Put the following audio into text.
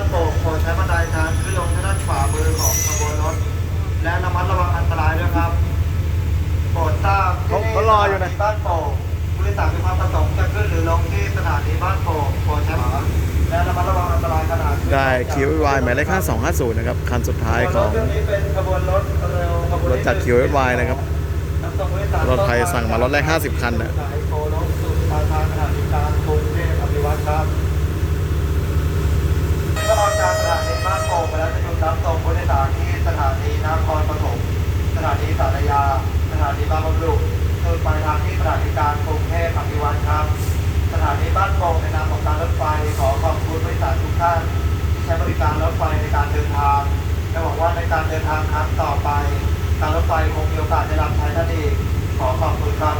านโป่งโปรดใช้บันไดทางขึ้นลงทางด้านขวามือของขบวนรถ และระมัดระวังอันตรายด้วยครับ โปรดทราบเขาที่เขานะ บ้านโป่งผู้โดยสารมีความประสงค์จะขึ้นหรือลงที่สถานีบ้านโป่งโปรดใช้บันไดและระมัดระวังอันตรายขนาดขึ้นได้คิววายหมายเลขค่า250นะครับคันสุดท้ายของรถจัดคิวนวขบวนนะครับรถไทยสั่งมารถแรก50คันน่ะ สายโกลกสุดาทางขนาดกลางกรุงเทพอภิวัตรครับ สถานีสารยาสถานีบางบำรุสู่ปลายทางที่สถานีการกรุงเทพอภิวัตครับ สถานีบ้านโป่งในนามของการรถไฟขอขอบคุณบริษัททุกท่านที่ใช้บริการรถไฟในการเดินทางและหวังว่าในการเดินทางครั้งต่อไป การรถไฟคงมีโอกาสได้รับใช้ท่านอีกขอขอบคุณครับ